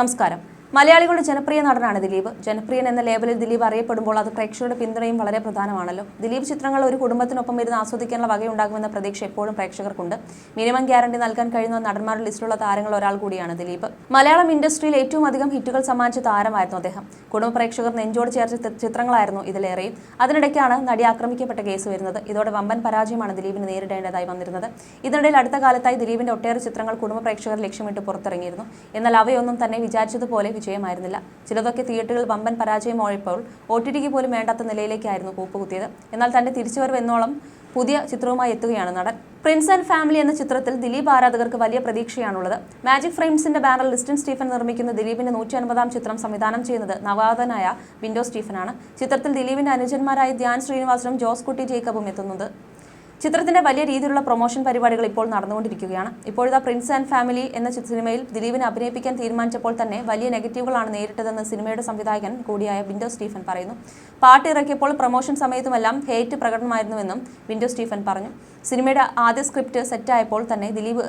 നമസ്കാരം. മലയാളികളുടെ ജനപ്രിയ നടനാണ് ദിലീപ്. ജനപ്രിയൻ എന്ന ലേബലിൽ ദിലീപ് അറിയപ്പെടുമ്പോൾ അത് പ്രേക്ഷകരുടെ പിന്തുണയും വളരെ പ്രധാനമാണല്ലോ. ദിലീപ് ചിത്രങ്ങൾ ഒരു കുടുംബത്തിനൊപ്പം ഇരുന്ന് ആസ്വദിക്കാനുള്ള വകയുണ്ടാകുമെന്ന പ്രതീക്ഷ എപ്പോഴും പ്രേക്ഷകർക്കുണ്ട്. മിനിമം ഗ്യാരണ്ടി നൽകാൻ കഴിയുന്ന നടന്മാരുടെ ലിസ്റ്റിലുള്ള താരങ്ങൾ ഒരാൾ കൂടിയാണ് ദിലീപ്. മലയാളം ഇൻഡസ്ട്രിയിൽ ഏറ്റവും അധികം ഹിറ്റുകൾ സമ്മാനിച്ച താരമായിരുന്നു അദ്ദേഹം. കുടുംബ പ്രേക്ഷകർ നെഞ്ചോട് ചേർച്ച ചിത്രങ്ങളായിരുന്നു ഇതിലേറെയും. അതിനിടയ്ക്കാണ് നടി ആക്രമിക്കപ്പെട്ട കേസ് വരുന്നത്. ഇതോടെ വമ്പൻ പരാജയമാണ് ദിലീപിന് നേരിടേണ്ടതായി വന്നിരുന്നത്. ഇതിനിടയിൽ അടുത്ത കാലത്തായി ദിലീപിന്റെ ഒട്ടേറെ ചിത്രങ്ങൾ കുടുംബ പ്രേക്ഷകർ ലക്ഷ്യമിട്ട് പുറത്തിറങ്ങിയിരുന്നു. എന്നാൽ അവയൊന്നും തന്നെ വിചാരിച്ചതുപോലെ വിജയമായിരുന്നില്ല. ചിലതൊക്കെ തിയേറ്ററുകൾ വമ്പൻ പരാജയമായപ്പോൾ ഒ ടി ടിക്ക് പോലും വേണ്ടാത്ത നിലയിലേക്കായിരുന്നു കൂപ്പ് കുത്തിയത് എന്നാൽ തന്റെ തിരിച്ചുവരവ് എന്നോളം പുതിയ ചിത്രവുമായി എത്തുകയാണ് നടൻ. പ്രിൻസ് ആൻഡ് ഫാമിലി എന്ന ചിത്രത്തിൽ ദിലീപ് ആരാധകർക്ക് വലിയ പ്രതീക്ഷയാണുള്ളത്. മാജിക് ഫ്രെയിംസിന്റെ ബാനറിൽ ലിസ്റ്റൻ സ്റ്റീഫൻ നിർമ്മിക്കുന്ന ദിലീപിന്റെ നൂറ്റി അൻപതാം ചിത്രം സംവിധാനം ചെയ്യുന്നത് നവാതനായ വിൻഡോ സ്റ്റീഫനാണ്. ചിത്രത്തിൽ ദിലീപിന്റെ അനുജന്മാരായ ധ്യാൻ ശ്രീനിവാസനും ജോസ് കുട്ടി ജേക്കബും എത്തുന്നുണ്ട് ചിത്രത്തിന്റെ വലിയ രീതിയിലുള്ള പ്രൊമോഷൻ പരിപാടികൾ ഇപ്പോൾ നടന്നുകൊണ്ടിരിക്കുകയാണ്. ഇപ്പോഴത്തെ പ്രിൻസ് ആൻഡ് ഫാമിലി എന്ന സിനിമയിൽ ദിലീപിനെ അഭിനയിപ്പിക്കാൻ തീരുമാനിച്ചപ്പോൾ തന്നെ വലിയ നെഗറ്റീവുകളാണ് നേരിട്ടതെന്ന് സിനിമയുടെ സംവിധായകൻ കൂടിയായ വിൻഡോ സ്റ്റീഫൻ പറയുന്നു. പാട്ട് ഇറക്കിയപ്പോൾ പ്രൊമോഷൻ സമയത്തുമെല്ലാം ഹേറ്റ് പ്രകടനമായിരുന്നുവെന്നും വിൻഡോ സ്റ്റീഫൻ പറഞ്ഞു. സിനിമയുടെ ആദ്യ സ്ക്രിപ്റ്റ് സെറ്റായപ്പോൾ തന്നെ ദിലീപ്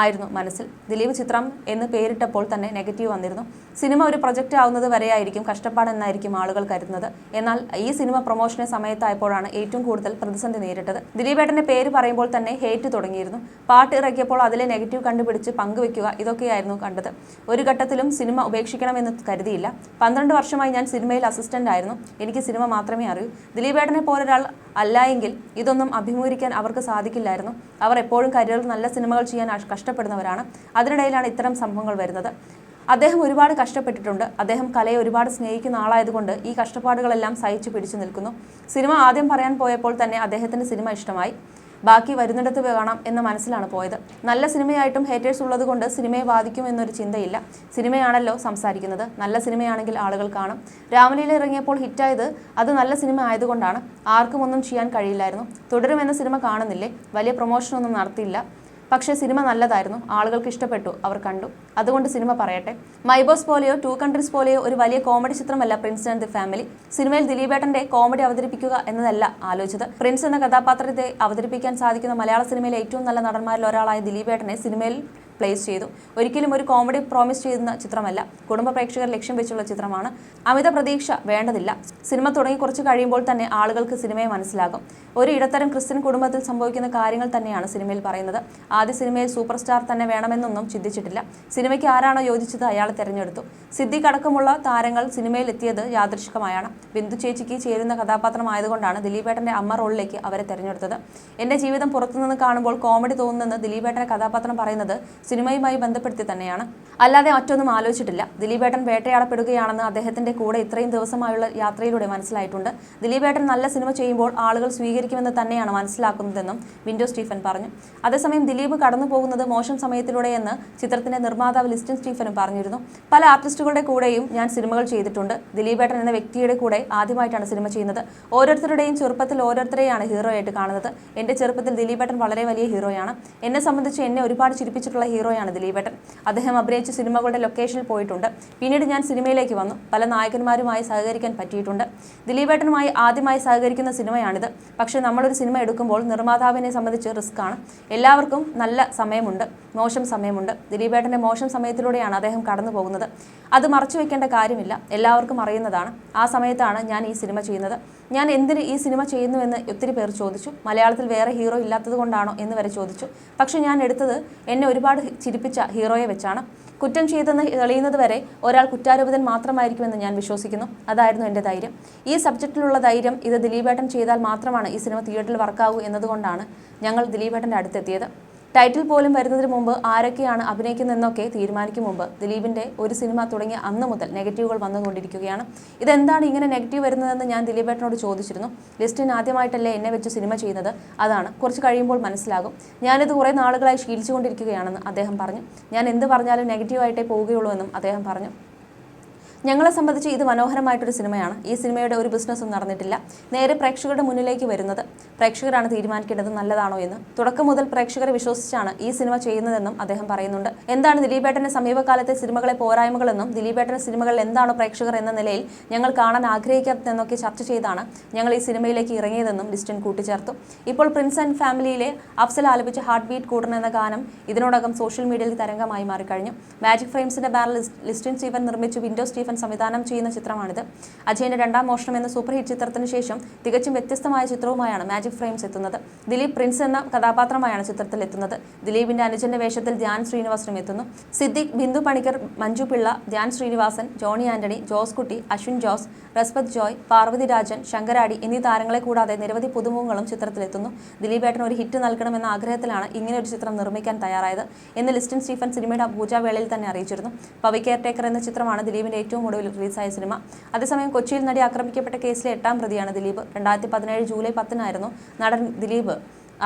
ആയിരുന്നു മനസ്സിൽ. ദിലീപ് ചിത്രം എന്ന് പേരിട്ടപ്പോൾ തന്നെ നെഗറ്റീവ് വന്നിരുന്നു. സിനിമ ഒരു പ്രൊജക്റ്റ് ആവുന്നത് വരെയായിരിക്കും കഷ്ടപ്പാടെന്നായിരിക്കും ആളുകൾ കരുതുന്നത്. എന്നാൽ ഈ സിനിമ പ്രൊമോഷന് സമയത്തായപ്പോഴാണ് ഏറ്റവും കൂടുതൽ പ്രതിസന്ധി നേരിട്ടത്. ദിലീപേട്ടന്റെ പേര് പറയുമ്പോൾ തന്നെ ഹേറ്റ് തുടങ്ങിയിരുന്നു. പാട്ട് ഇറക്കിയപ്പോൾ അതിലെ നെഗറ്റീവ് കണ്ടുപിടിച്ച് പങ്കുവെക്കുക ഇതൊക്കെയായിരുന്നു കണ്ടത്. ഒരു ഘട്ടത്തിലും സിനിമ ഉപേക്ഷിക്കണമെന്ന് കരുതിയില്ല. പന്ത്രണ്ട് വർഷമായി ഞാൻ സിനിമയിൽ അസിസ്റ്റന്റ് ആയിരുന്നു. എനിക്ക് സിനിമ മാത്രമേ അറിയൂ. ദിലീപേട്ടനെ പോലൊരാൾ അല്ല എങ്കിൽ ഇതൊന്നും അഭിമുഖീകരിക്കാൻ അവർക്ക് സാധിക്കില്ലായിരുന്നു. അവർ എപ്പോഴും കരിയറിൽ നല്ല സിനിമകൾ ചെയ്യാൻ കഷ്ടപ്പെടുന്നവരാണ്. അതിനിടയിലാണ് ഇത്തരം സംഭവങ്ങൾ വരുന്നത്. അദ്ദേഹം ഒരുപാട് കഷ്ടപ്പെട്ടിട്ടുണ്ട്. അദ്ദേഹം കലയെ ഒരുപാട് സ്നേഹിക്കുന്ന ആളായതുകൊണ്ട് ഈ കഷ്ടപ്പാടുകളെല്ലാം സഹിച്ചു പിടിച്ചു നിൽക്കുന്നു. സിനിമ ആദ്യം പറയാൻ പോയപ്പോൾ തന്നെ അദ്ദേഹത്തിന് സിനിമ ഇഷ്ടമായി. ബാക്കി വരുന്നിടത്ത് കാണാം എന്ന മനസ്സിലാണ് പോയത്. നല്ല സിനിമയായിട്ടും ഹേറ്റേഴ്സ് ഉള്ളത് കൊണ്ട് സിനിമയെ ബാധിക്കും എന്നൊരു ചിന്തയില്ല. സിനിമയാണല്ലോ സംസാരിക്കുന്നത്. നല്ല സിനിമയാണെങ്കിൽ ആളുകൾ കാണും. രാമലീല ഇറങ്ങിയപ്പോൾ ഹിറ്റായത് അത് നല്ല സിനിമ ആയതുകൊണ്ടാണ്. ആർക്കും ഒന്നും ചെയ്യാൻ കഴിയില്ലായിരുന്നു. തുടരും എന്ന സിനിമ കാണുന്നില്ലേ? വലിയ പ്രൊമോഷനൊന്നും നടത്തിയില്ല. പക്ഷേ സിനിമ നല്ലതായിരുന്നു. ആളുകൾക്ക് ഇഷ്ടപ്പെട്ടു. അവർ കണ്ടു. അതുകൊണ്ട് സിനിമ പറയട്ടെ. മൈബോസ് പോലെയോ ടു കൺട്രീസ് പോലെയോ ഒരു വലിയ കോമഡി ചിത്രമല്ല പ്രിൻസ് ആൻഡ് ദി ഫാമിലി സിനിമയിൽ ദിലീപേട്ടന്റെ കോമഡി അവതരിപ്പിക്കുക എന്നതല്ല ആലോചിച്ചത്. പ്രിൻസ് എന്ന കഥാപാത്രത്തെ അവതരിപ്പിക്കാൻ സാധിക്കുന്ന മലയാള സിനിമയിലെ ഏറ്റവും നല്ല നടന്മാരിൽ ഒരാളായ ദിലീപേട്ടനെ സിനിമയിൽ പ്ലേസ് ചെയ്തു. ഒരിക്കലും ഒരു കോമഡി പ്രോമിസ് ചെയ്യുന്ന ചിത്രമല്ല. കുടുംബ പ്രേക്ഷകർ ലക്ഷ്യം വെച്ചുള്ള ചിത്രമാണ്. അമിത പ്രതീക്ഷ വേണ്ടതില്ല. സിനിമ തുടങ്ങി കുറച്ച് കഴിയുമ്പോൾ തന്നെ ആളുകൾക്ക് സിനിമയെ മനസ്സിലാകും. ഒരു ഇടത്തരം ക്രിസ്ത്യൻ കുടുംബത്തിൽ സംഭവിക്കുന്ന കാര്യങ്ങൾ തന്നെയാണ് സിനിമയിൽ പറയുന്നത്. ആദ്യ സിനിമയിൽ സൂപ്പർ സ്റ്റാർ തന്നെ വേണമെന്നൊന്നും ചിന്തിച്ചിട്ടില്ല. സിനിമയ്ക്ക് ആരാണോ യോജിച്ചത് അയാൾ തിരഞ്ഞെടുത്തു. സിദ്ധി അടക്കമുള്ള താരങ്ങൾ സിനിമയിൽ എത്തിയത് യാദൃശികമായാണ്. ബിന്ദു ചേച്ചിക്ക് ചേരുന്ന കഥാപാത്രമായതുകൊണ്ടാണ് ദിലീപേട്ടന്റെ അമ്മ റോളിലേക്ക് അവരെ തിരഞ്ഞെടുത്തത്. എന്റെ ജീവിതം പുറത്തുനിന്ന് കാണുമ്പോൾ കോമഡി തോന്നുന്നെന്ന് ദിലീപേട്ടന്റെ കഥാപാത്രം പറയുന്നത് സിനിമയുമായി ബന്ധപ്പെടുത്തി തന്നെയാണ്. അല്ലാതെ മറ്റൊന്നും ആലോചിച്ചിട്ടില്ല. ദിലീപേട്ടൻ വേട്ടയാടപ്പെടുകയാണെന്ന് അദ്ദേഹത്തിന്റെ കൂടെ ഇത്രയും ദിവസമായുള്ള യാത്രയിലൂടെ മനസ്സിലായിട്ടുണ്ട്. ദിലീപേട്ടൻ നല്ല സിനിമ ചെയ്യുമ്പോൾ ആളുകൾ സ്വീകരിക്കുമെന്ന് തന്നെയാണ് മനസ്സിലാക്കുന്നതെന്നും വിൻഡോ സ്റ്റീഫൻ പറഞ്ഞു. അതേസമയം ദിലീപ് കടന്നു പോകുന്നത് മോശം സമയത്തിലൂടെയെന്ന് ചിത്രത്തിന്റെ നിർമ്മാതാവ് ലിസ്റ്റിൻ സ്റ്റീഫനും പറഞ്ഞിരുന്നു. പല ആർട്ടിസ്റ്റുകളുടെ കൂടെയും ഞാൻ സിനിമകൾ ചെയ്തിട്ടുണ്ട്. ദിലീപേട്ടൻ എന്ന വ്യക്തിയുടെ കൂടെ ആദ്യമായിട്ടാണ് സിനിമ ചെയ്യുന്നത്. ഓരോരുത്തരുടെയും ചെറുപ്പത്തിൽ ഓരോരുത്തരെയാണ് ഹീറോ ആയിട്ട് കാണുന്നത്. എന്റെ ചെറുപ്പത്തിൽ ദിലീപേട്ടൻ വളരെ വലിയ ഹീറോയാണ്. എന്നെ സംബന്ധിച്ച് എന്നെ ഒരുപാട് ചിരിപ്പിച്ചിട്ടുള്ള ഹീറോയാണ് ദിലീപേട്ടൻ അദ്ദേഹം അഭിനയിച്ച സിനിമകളുടെ ലൊക്കേഷനിൽ പോയിട്ടുണ്ട്. പിന്നീട് ഞാൻ സിനിമയിലേക്ക് വന്നു. പല നായകന്മാരുമായി സഹകരിക്കാൻ പറ്റിയിട്ടുണ്ട്. ദിലീപേട്ടനുമായി ആദ്യമായി സഹകരിക്കുന്ന സിനിമയാണിത്. പക്ഷേ നമ്മളൊരു സിനിമ എടുക്കുമ്പോൾ നിർമ്മാതാവിനെ സംബന്ധിച്ച് റിസ്ക് ആണ്. എല്ലാവർക്കും നല്ല സമയമുണ്ട്. മോശം സമയമുണ്ട്. ദിലീപേട്ടന്റെ മോശം സമയത്തിലൂടെയാണ് അദ്ദേഹം കടന്നു പോകുന്നത്. അത് മറച്ചു വെക്കേണ്ട കാര്യമില്ല. എല്ലാവർക്കും അറിയുന്നതാണ്. ആ സമയത്താണ് ഞാൻ ഈ സിനിമ ചെയ്യുന്നത്. ഞാൻ എന്തിന് ഈ സിനിമ ചെയ്യുന്നുവെന്ന് ഒത്തിരി പേർ ചോദിച്ചു. മലയാളത്തിൽ വേറെ ഹീറോ ഇല്ലാത്തത് കൊണ്ടാണോ എന്ന് വരെ ചോദിച്ചു. പക്ഷെ ഞാൻ എടുത്തത് എന്നെ ഒരുപാട് ചിരിപ്പിച്ച ഹീറോയെ വെച്ചാണ് കുറ്റം ചെയ്തെന്ന് തെളിയുന്നത് വരെ ഒരാൾ കുറ്റാരോപിതൻ മാത്രമായിരിക്കുമെന്ന് ഞാൻ വിശ്വസിക്കുന്നു. അതായിരുന്നു എന്റെ ധൈര്യം. ഈ സബ്ജക്റ്റിലുള്ള ധൈര്യം ഇത് ദിലീപേട്ടൻ ചെയ്താൽ മാത്രമാണ് ഈ സിനിമ തിയേറ്ററിൽ വർക്കാവൂ എന്നതുകൊണ്ടാണ് ഞങ്ങൾ ദിലീപേട്ടന്റെ അടുത്തെത്തിയത്. ടൈറ്റിൽ പോലും വരുന്നതിന് മുമ്പ് ആരൊക്കെയാണ് അഭിനയിക്കുന്നതെന്നൊക്കെ തീരുമാനിക്കും മുമ്പ്. ദിലീപിന്റെ ഒരു സിനിമ തുടങ്ങിയ അന്ന് മുതൽ നെഗറ്റീവുകൾ വന്നുകൊണ്ടിരിക്കുകയാണ്. ഇതെന്താണ് ഇങ്ങനെ നെഗറ്റീവ് വരുന്നതെന്ന് ഞാൻ ദിലീപേട്ടനോട് ചോദിച്ചിരുന്നു. ലിസ്റ്റിന് ആദ്യമായിട്ടല്ലേ എന്നെ വെച്ച് സിനിമ ചെയ്യുന്നത്? അതാണ്. കുറച്ച് കഴിയുമ്പോൾ മനസ്സിലാകും. ഞാനിത് കുറേ നാളുകളായി ശീലിച്ചുകൊണ്ടിരിക്കുകയാണെന്ന് അദ്ദേഹം പറഞ്ഞു. ഞാൻ എന്ത് പറഞ്ഞാലും നെഗറ്റീവായിട്ടേ പോവുകയുള്ളൂ എന്നും അദ്ദേഹം പറഞ്ഞു. ഞങ്ങളെ സംബന്ധിച്ച് ഇത് മനോഹരമായിട്ടൊരു സിനിമയാണ്. ഈ സിനിമയുടെ ഒരു ബിസിനസ്സും നടന്നിട്ടില്ല. നേരെ പ്രേക്ഷകരുടെ മുന്നിലേക്ക് വരുന്നത് പ്രേക്ഷകരാണ് തീരുമാനിക്കേണ്ടത് നല്ലതാണോ എന്ന്. തുടക്കം മുതൽ പ്രേക്ഷകരെ വിശ്വസിച്ചാണ് ഈ സിനിമ ചെയ്യുന്നതെന്നും അദ്ദേഹം പറയുന്നുണ്ട്. എന്താണ് ദിലീപേട്ടന്റെ സമീപകാലത്തെ സിനിമകളെ പോരായ്മകളെന്നും ദിലീപേട്ടന്റെ സിനിമകളിൽ എന്താണോ പ്രേക്ഷകർ എന്ന നിലയിൽ ഞങ്ങൾ കാണാൻ ആഗ്രഹിക്കാത്തതെന്നൊക്കെ ചർച്ച ചെയ്താണ് ഞങ്ങൾ ഈ സിനിമയിലേക്ക് ഇറങ്ങിയതെന്നും ലിസ്റ്റൻ കൂട്ടിച്ചേർത്തു. ഇപ്പോൾ പ്രിൻസ് ആൻഡ് ഫാമിലിയിലെ അഫ്സൽ ആലപിച്ച ഹാർട്ട് ബീറ്റ് കൂടണം എന്ന ഗാനം ഇതിനോടകം സോഷ്യൽ മീഡിയയിൽ തരംഗമായി മാറിക്കഴിഞ്ഞു. മാജിക് ഫ്രെയിംസിന്റെ ബാനർ ലിസ്റ്റൻ സ്റ്റീഫൻ നിർമ്മിച്ചു വിൻഡോ സ്റ്റീഫൻ സംവിധാനം ചെയ്യുന്ന ചിത്രമാണിത്. അജയന്റെ രണ്ടാം മോഷണം എന്ന സൂപ്പർ ഹിറ്റ് ചിത്രത്തിന് ശേഷം തികച്ചും വ്യത്യസ്തമായ ചിത്രവുമായാണ് മാജിക് ഫ്രെയിംസ് എത്തുന്നത്. ദിലീപ് പ്രിൻസ് എന്ന കഥാപാത്രമായാണ് ചിത്രത്തിൽ എത്തുന്നത്. ദിലീപിന്റെ അനുജന്റെ വേഷത്തിൽ ധ്യാൻ ശ്രീനിവാസനും എത്തുന്നു. സിദ്ദിഖ് ബിന്ദു പണിക്കർ മഞ്ജു പിള്ള ധ്യാൻ ശ്രീനിവാസൻ ജോണി ആന്റണി ജോസ് കുട്ടി അശ്വിൻ ജോസ് റസ്പത് ജോയ് പാർവതി രാജൻ ശങ്കരാടി എന്നീ താരങ്ങളെ കൂടാതെ നിരവധി പുതുമുഖങ്ങളും ചിത്രത്തിലെത്തുന്നു ദിലീപേട്ടൻ ഒരു ഹിറ്റ് നൽകണമെന്ന ആഗ്രഹത്തിലാണ് ഇങ്ങനെ ഒരു ചിത്രം നിർമ്മിക്കാൻ തയ്യാറായത്. എന്ന് ലിസ്റ്റിൻ സ്റ്റീഫൻ സിനിമയുടെ പൂജാവേളയിൽ തന്നെ അറിയിച്ചിരുന്നു. പവി കെയർ ടേക്കർ എന്ന ചിത്രമാണ് ദിലീപിന്റെ ഏറ്റവും ഒടുവിൽ റിലീസായ സിനിമ. അതേസമയം കൊച്ചിയിൽ നടി ആക്രമിക്കപ്പെട്ട കേസിലെ എട്ടാം പ്രതിയാണ് ദിലീപ്. രണ്ടായിരത്തി പതിനേഴ് ജൂലൈ പത്തിനായിരുന്നു നടൻ ദിലീപ്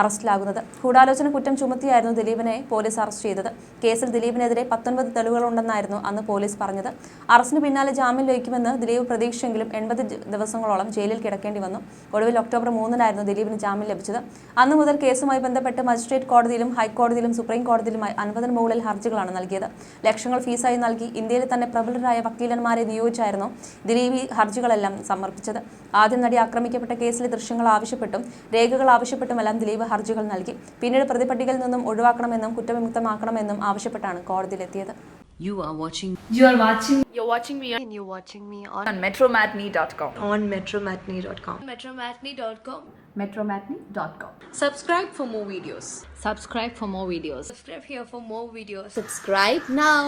അറസ്റ്റിലാകുന്നത്. ഗൂഢാലോചന കുറ്റം ചുമത്തിയായിരുന്നു ദിലീപിനെ പോലീസ് അറസ്റ്റ് ചെയ്തത്. കേസിൽ ദിലീപിനെതിരെ പത്തൊൻപത് തെളിവുകളുണ്ടെന്നായിരുന്നു അന്ന് പോലീസ് പറഞ്ഞത്. അറസ്റ്റിന് പിന്നാലെ ജാമ്യം ലഭിക്കുമെന്ന് ദിലീപ് പ്രതീക്ഷിച്ചെങ്കിലും എൺപത് ദിവസങ്ങളോളം ജയിലിൽ കിടക്കേണ്ടി വന്നു. ഒടുവിൽ ഒക്ടോബർ മൂന്നിനായിരുന്നു ദിലീപിന് ജാമ്യം ലഭിച്ചത്. അന്ന് മുതൽ കേസുമായി ബന്ധപ്പെട്ട് മജിസ്ട്രേറ്റ് കോടതിയിലും ഹൈക്കോടതിയിലും സുപ്രീം കോടതിയിലുമായി അൻപതിന് മുകളിൽ ഹർജികളാണ് നൽകിയത്. ലക്ഷങ്ങൾ ഫീസായി നൽകി ഇന്ത്യയിലെ തന്നെ പ്രബലരായ വക്കീലന്മാരെ നിയോഗിച്ചായിരുന്നു ദിലീപ് ഈ ഹർജികളെല്ലാം സമർപ്പിച്ചത്. ആദ്യം നടി ആക്രമിക്കപ്പെട്ട കേസിലെ ദൃശ്യങ്ങൾ ആവശ്യപ്പെട്ടും രേഖകൾ ആവശ്യപ്പെട്ടുമെല്ലാം ദിലീപ് ഹർജികൾ നൽകി പിന്നീട് പ്രതിപട്ടികയിൽ നിന്നും ഒഴിവാക്കണമെന്നും കുറ്റവിമുക്തമാക്കണമെന്നും ആവശ്യപ്പെട്ടാണ് കോടതിയിലെത്തിയത് You are watching You are watching You're watching me and you're watching me on, on metromatney.com. on metromatney.com. metromatney.com. metromatney.com. Subscribe for more videos. subscribe for more videos Subscribe here for more videos. Subscribe now.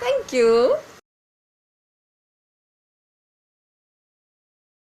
Thank you.